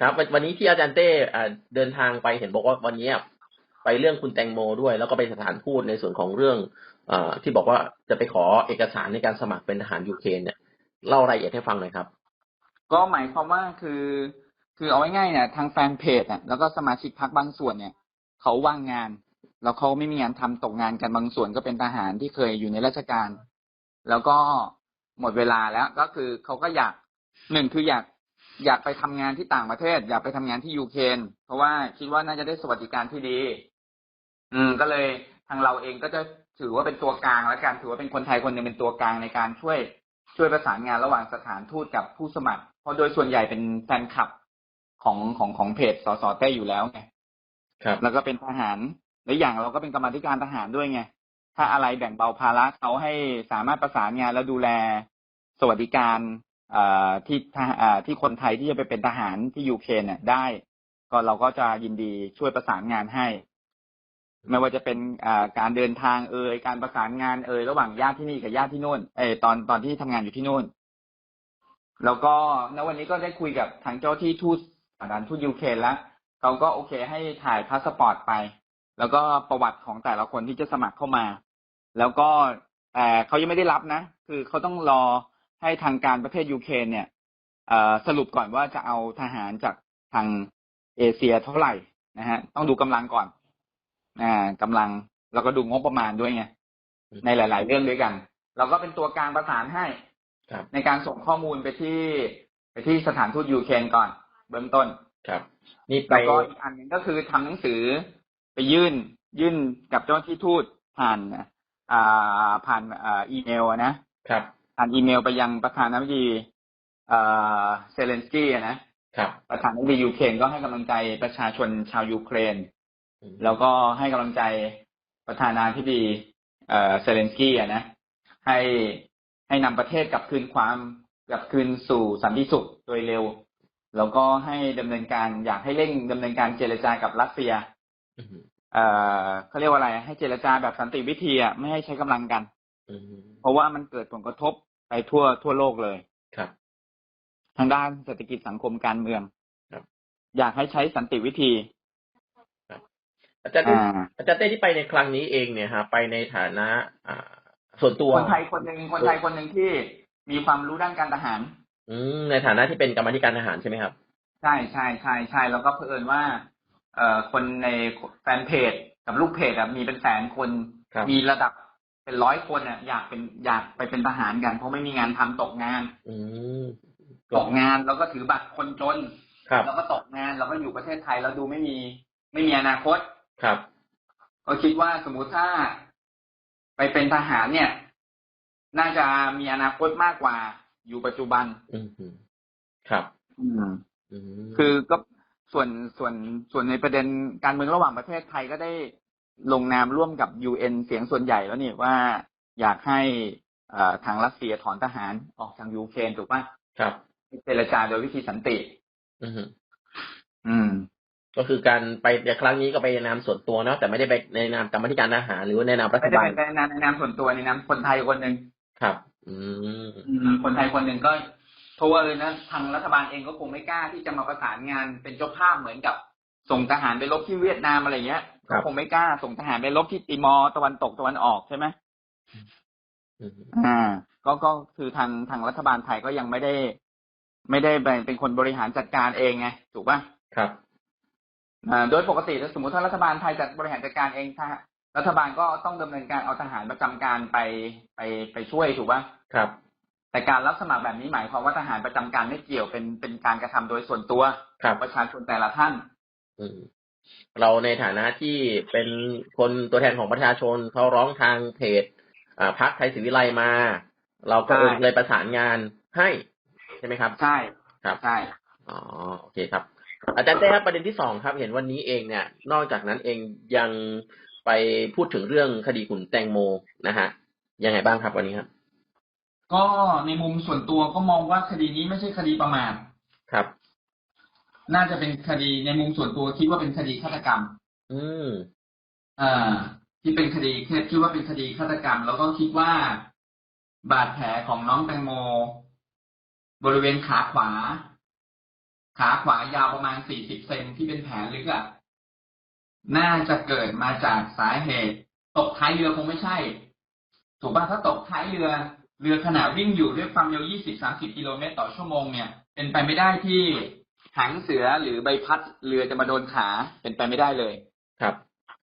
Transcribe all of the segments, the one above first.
ครับ วันนี้ที่อาจารย์เต้เดินทางไปเห็นบอกว่าวันนี้ไปเรื่องคุณแตงโมด้วย แล้วก็ไปสถานทูตในส่วนของเรื่องอที่บอกว่าจะไปขอเอกสารในการสมัครเป็นทหารยูเครนเนี่ยเล่ารายละเอียดให้ฟังหน่อยครับ ก็หมายความว่าคือคือเอาไว้ง่ายเนี่ยทางแฟนเพจเนี่ยแล้วก็สมาชิกพักบางส่วนเนี่ยเขาว่างงาน แล้วเขาไม่มีงานทำตกงานกันบางส่วนก็เป็นทหารที่เคยอยู่ในราชการ แล้วก็หมดเวลาแล้วก็คือเขาก็อยากหนึ่งคืออยาก อยากไปทำงานที่ต่างประเทศ อยากไปทำงานที่ยูเครนเพราะว่าคิดว่าน่าจะได้สวัสดิการที่ดี อืม ก็เลยทางเราเองก็จะถือว่าเป็นตัวกลางและการถือว่าเป็นคนไทยคนหนึ่งเป็นตัวกลางในการช่วย ช่วยประสานงานระหว่างสถานทูตกับผู้สมัคร เพราะโดยส่วนใหญ่เป็นแฟนคลับของของของเพจสสเต้อยู่แล้วไงครับแล้วก็เป็นทหารและอย่างเราก็เป็นกรรมธิการทหารด้วยไงถ้าอะไรแบ่งเบาภาระเขาให้สามารถประสานงานแล้วดูแลสวัสดิการ ที่ที่คนไทยที่จะไปเป็นทหารที่ยูเครนเนี่ยได้ ก็เราก็จะยินดีช่วยประสานงานให้ ไม่ว่าจะเป็นการเดินทางเอ่ยการประสานงานเอ่ยระหว่างญาติที่นี่กับญาติที่นู่นเออตอนตอนที่ทำงานอยู่ที่นู่น แล้วก็ณวันนี้ก็ได้คุยกับทางเจ้าที่ทูตสถานทูตยูเครนแล้วเขาก็โอเคให้ถ่ายพาสปอร์ตไป แล้วก็ประวัติของแต่ละคนที่จะสมัครเข้ามา แล้วก็แต่เขายังไม่ได้รับนะ คือเขาต้องรอ ให้ทางการประเทศยูเครนเนี่ยสรุปก่อนว่าจะเอาทหารจากทางเอเชียเท่าไหร่นะฮะ ต้องดูกำลังก่อนอ่ากำลังแล้วก็ดูงบประมาณด้วยไงในหลาย ๆ เรื่องด้วยกัน เราก็เป็นตัวกลางประสานให้ในการส่งข้อมูลไปที่ ไปที่สถานทูตยูเครนก่อน เบื้องต้นครับ นี่ไปแล้วก็อีกอันหนึ่งก็คือทำหนังสือไปยื่นยื่นกับเจ้าที่ทูตผ่านอ่าผ่านอ่าอีเมลนะครับ อ่านอีเมลไปยังประธานาธิบดีเซเลนสกี้นะครับประธานาธิบดียูเครนก็ให้กำลังใจประชาชนชาวยูเครน แล้วก็ให้กำลังใจประธานาธิบดีเซเลนสกี้นะให้ให้นำประเทศกลับคืนความกลับคืนสู่สันติสุขโดยเร็ว แล้วก็ให้ดำเนินการอยากให้เร่งดำเนินการเจรจากับรัสเซียเอ่อเขาเรียกว่าอะไร ให้เจรจาแบบสันติวิธีอะไม่ให้ใช้กำลังกัน เพราะว่ามันเกิดผลกระทบไปทั่วทั่วโลกเลยครับ ทางด้านเศรษฐกิจสังคมการเมืองครับ อยากให้ใช้สันติวิธีอาจารย์อาจารย์เต้ที่ไปในครั้งนี้เองเนี่ยฮะไปในฐานะอ่าส่วนตัวคนไทยคนหนึ่งคนไทยคนหนึ่งที่มีความรู้ด้านการทหาร อืมในฐานะที่เป็นกรรมธิการทหารใช่ไหมครับ ใช่ใช่ใช่ใช่แล้วก็เผอิญว่า เอ่อคนในแฟนเพจกับลูกเพจมีเป็นแสนคน มีระดับ เป็นร้อยคนเนี่ยอยากเป็นอยากไปเป็นทหารกัน เพราะไม่มีงานทำตกงานอืตกงานแล้วก็ถือบัตรคนจนแล้วก็ตกงานแล้วก็อยู่ประเทศไทยแล้วดูไม่มีไม่มีอนาคตครับก็คิดว่าสมมุติถ้าไปเป็นทหารเนี่ย น่าจะมีอนาคตมากกว่าอยู่ปัจจุบันอืครับอืมคือก็ส่วนส่วนส่วนในประเด็นการเมืองระหว่างประเทศไทยก็ได้ ลงนามร่วมกับยูเอ็นเสียงส่วนใหญ่แล้วนี่ว่าอยากให้ทางรัสเซียถอนทหารออกจากยูเครนถูกป่ะครับเจรจาโดยวิธีสันติ อืมอืม ก็คือการไปในครั้งนี้ก็ไปในนามส่วนตัวเนาะแต่ไม่ได้ไปในนามกรรมธิการทหารหรือในนามรัฐบาลไม่ได้ในนามในนามส่วนตัวในนามคนไทยคนหนึ่งครับ อืมคนไทยคนหนึ่งก็เพราะว่าเลยนะทางรัฐบาลเองก็คงไม่กล้าที่จะมาประสานงานเป็นเจ้าภาพเหมือนกับ ส่งทหารไปรบที่เวียดนามอะไรเงี้ย คงไม่กล้าส่งทหารไปรบที่ติมอร์ตะวันตกตะวันออกใช่ไหมอ่า ก็ก็คือทางทางรัฐบาลไทยก็ยังไม่ได้ ไม่ได้เป็นคนบริหารจัดการเองไงถูกป่ะครับอ่าโดยปกติถ้าสมมติถ้ารัฐบาลไทยจัดบริหารจัดการเองถ้ารัฐบาลก็ต้องดำเนินการเอาทหารประจำการไปไปไปช่วยถูกป่ะครับ แต่การรับสมัครแบบนี้หมายความว่าทหารประจำการไม่เกี่ยวเป็นเป็นการกระทำโดยส่วนตัวประชาชนแต่ละท่าน เราในฐานะที่เป็นคนตัวแทนของประชาชนเขาร้องทางเพจพักไทยศิวิไลมา เราก็เลยประสานงานให้ใช่ไหมครับ ใช่ครับใช่อ๋อโอเคครับ อาจารย์เต้ครับประเด็นที่สองครับ เห็นวันนี้เองเนี่ย นอกจากนั้นเองยังไปพูดถึงเรื่องคดีขุนแตงโมนะฮะยังไงบ้างครับวันนี้ครับก็ในมุมส่วนตัวก็มองว่าคดีนี้ไม่ใช่คดีประมาทครับ น่าจะเป็นคดีในมุมส่วนตัวคิดว่าเป็นคดีฆาตกรรม อืมอ่าที่เป็นคดีคิดว่าเป็นคดีฆาตกรรม แล้วก็คิดว่าบาดแผลของน้องแตงโม บริเวณขาขวา ขาขวายาวประมาณสี่สิบเซนที่เป็นแผลลึกอะน่าจะเกิดมาจากสาเหตุ ตกท้ายเรือคงไม่ใช่ ถูกป่ะถ้าตกท้ายเรือ เรือขนาดวิ่งอยู่ด้วยความเร็วยี่สิบสามสิบกิโลเมตรต่อชั่วโมงเนี่ย เป็นไปไม่ได้ที่ หางเสือหรือใบพัดเรือจะมาโดนขาเป็นไปไม่ได้เลย ครับ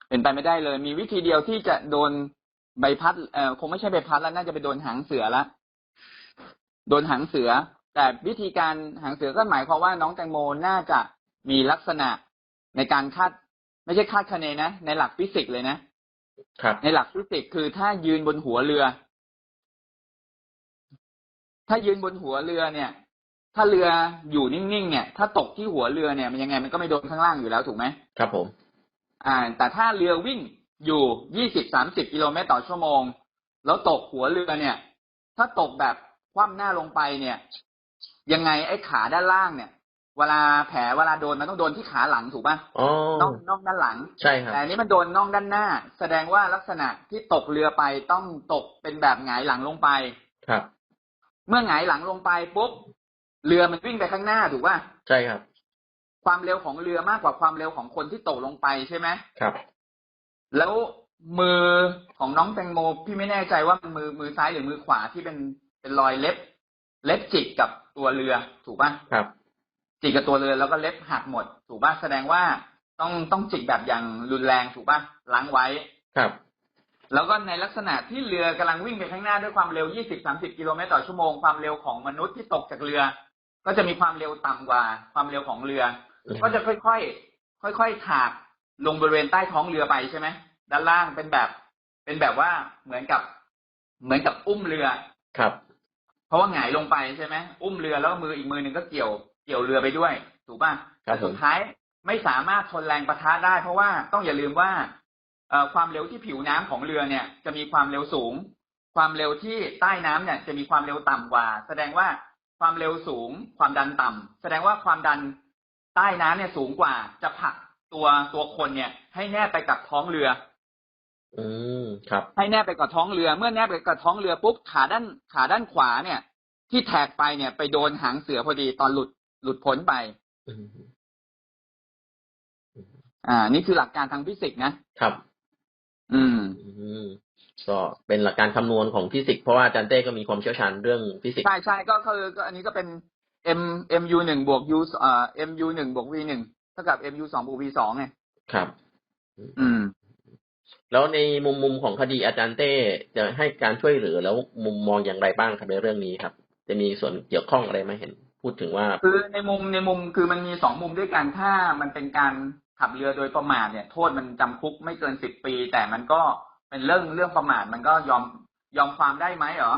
เป็นไปไม่ได้เลย มีวิธีเดียวที่จะโดนใบพัดเอ่อคงไม่ใช่ใบพัดแล้วน่าจะไปโดนหางเสือละโดนหางเสือ แต่วิธีการหางเสือก็หมายความว่าน้องแตงโมน่าจะมีลักษณะในการคาด ไม่ใช่คาดคะเนนะ ในหลักฟิสิกส์เลยนะครับ ในหลักฟิสิกส์คือถ้ายืนบนหัวเรือ ถ้ายืนบนหัวเรือเนี่ย ถ้าเรืออยู่นิ่งๆเนี่ย ถ้าตกที่หัวเรือเนี่ยมันยังไงมันก็ไม่โดนข้างล่างอยู่แล้วถูกไหมครับผม อ่า แต่ถ้าเรือวิ่งอยู่ยี่สิบสามสิบกิโลเมตรต่อชั่วโมง แล้วตกหัวเรือเนี่ย ถ้าตกแบบคว่ำหน้าลงไปเนี่ย ยังไงไอ้ขาด้านล่างเนี่ย เวลาแผลเวลาโดนมันต้องโดนที่ขาหลังถูกป่ะอ๋อน่องน่องด้านหลัง ใช่ครับ แต่อันนี้มันโดนน่องด้านหน้า แสดงว่าลักษณะที่ตกเรือไปต้องตกเป็นแบบหงายหลังลงไป ครับ เมื่อหงายหลังลงไปปุ๊บ เรือมันวิ่งไปข้างหน้าถูกป่ะใช่ครับ ความเร็วของเรือมากกว่าความเร็วของคนที่ตกลงไปใช่ไหมครับ แล้วมือของน้องแตงโมพี่ไม่แน่ใจว่ามันมือมือซ้ายหรือมือขวาที่เป็นเป็นรอยเล็บ เล็บจิกกับตัวเรือถูกป่ะครับ จิกกับตัวเรือแล้วก็เล็บหักหมด ถูกป่ะแสดงว่าต้องต้องจิกแบบอย่างรุนแรงถูกป่ะล้างไว้ครับ แล้วก็ในลักษณะที่เรือกำลังวิ่งไปข้างหน้าด้วยความเร็ว 20-30 กิโลเมตรต่อชั่วโมงความเร็วของมนุษย์ที่ตกจากเรือ ก็จะมีความเร็วต่ำกว่าความเร็วของเรืออืมก็จะค่อยๆค่อยๆถากลงบริเวณใต้ท้องเรือไปใช่ไหมด้านล่างเป็นแบบ เป็นแบบว่าเหมือนกับ เหมือนกับอุ้มเรือครับ เพราะว่าหงายลงไปใช่ไหมอุ้มเรือแล้วก็มืออีกมือหนึ่งก็เกี่ยวเกี่ยวเรือไปด้วย ถูกป่ะครับแต่สุดท้ายไม่สามารถทนแรงประทะได้ เพราะว่าต้องอย่าลืมว่าเอ่อความเร็วที่ผิวน้ำของเรือเนี่ย จะมีความเร็วสูง ความเร็วที่ใต้น้ำเนี่ย จะมีความเร็วต่ำกว่า แสดงว่า ความเร็วสูง ความดันต่ำแสดงว่าความดันใต้น้ำเนี่ยสูงกว่าจะผลักตัวตัวคนเนี่ย ให้แนบไปกับท้องเรือ อืมครับ ให้แนบไปกับท้องเรือ เมื่อแนบไปกับท้องเรือปุ๊บขาด้านขาด้านขวาเนี่ย ที่แทกไปเนี่ย ไปโดนหางเสือพอดีตอนหลุดหลุดพ้นไปอืมอ่า นี่คือหลักการทางฟิสิกส์นะครับ อืมอืม ก็เป็นหลักการคำนวณของฟิสิกส์เพราะว่าอาจารย์เต้ก็มีความเชี่ยวชาญเรื่องฟิสิกส์ใช่ใช่ก็คือก็อันนี้ก็เป็น m mu หนึ่งบวก u เอ่อ mu หนึ่งบวก v หนึ่งเท่ากับ mu สองบวก v สองไงครับ อืม แล้วในมุมมุมของคดีอาจารย์เต้จะให้การช่วยเหลือแล้วมุมมองอย่างไรบ้างครับในเรื่องนี้ครับ จะมีส่วนเกี่ยวข้องอะไรไหมเห็น พูดถึงว่า คือในมุมในมุมคือมันมีสองมุมด้วยกันถ้ามันเป็นการขับเรือโดยประมาทเนี่ย โทษมันจำคุกไม่เกินสิบปี แต่มันก็ เป็นเรื่องเรื่องประมาทมันก็ยอมยอมความได้ไหมเหรอ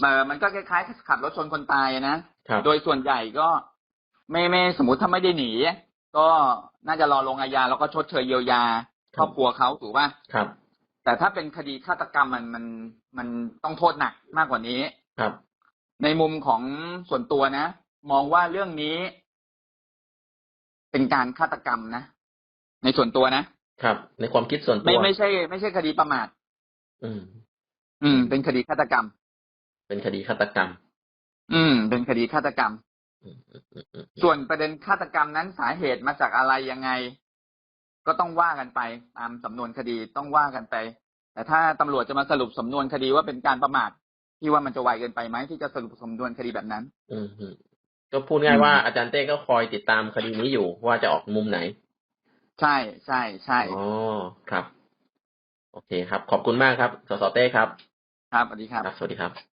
เออมันก็คล้ายๆขับรถชนคนตายอะนะครับโดยส่วนใหญ่ก็ไม่ไม่สมมติถ้าไม่ได้หนีก็น่าจะรอลงอาญาแล้วก็ชดเชยเยียวยาครอบครัวเขาถูกป่ะครับ แต่ถ้าเป็นคดีฆาตกรรมมันมันมันต้องโทษหนักมากกว่านี้ครับ ในมุมของส่วนตัวนะ มองว่าเรื่องนี้ เป็นการฆาตกรรมนะในส่วนตัวนะ ครับ ในความคิดส่วนตัไม่วไม่ใช่ ไม่ใช่คดีประมาทอืม อืม เป็นคดีฆาตกรรม เป็นคดีฆาตกรรม อืม เป็นคดีฆาตกรรมอืมอืมอืมอืมส่วนประเด็นฆาตกรรมนั้นสาเหตุมาจากอะไรยังไง ก็ต้องว่ากันไป ตามสำนวนคดีต้องว่ากันไป แต่ถ้าตำรวจจะมาสรุปสำนวนคดีว่าเป็นการประมาทที่ว่ามันจะไวเกินไปไหมที่จะสรุปสำนวนคดีแบบนั้น อืมอืมก็พูดง่ายว่าอาจารย์เต้ก็คอยติดตามคดีนี้อยู่ว่าจะออกมุมไหน ใช่ใช่ใช่อ๋อครับ โอเคครับ ขอบคุณมากครับ สสเต้ครับ ครับสวัสดีครับครับสวัสดีครับ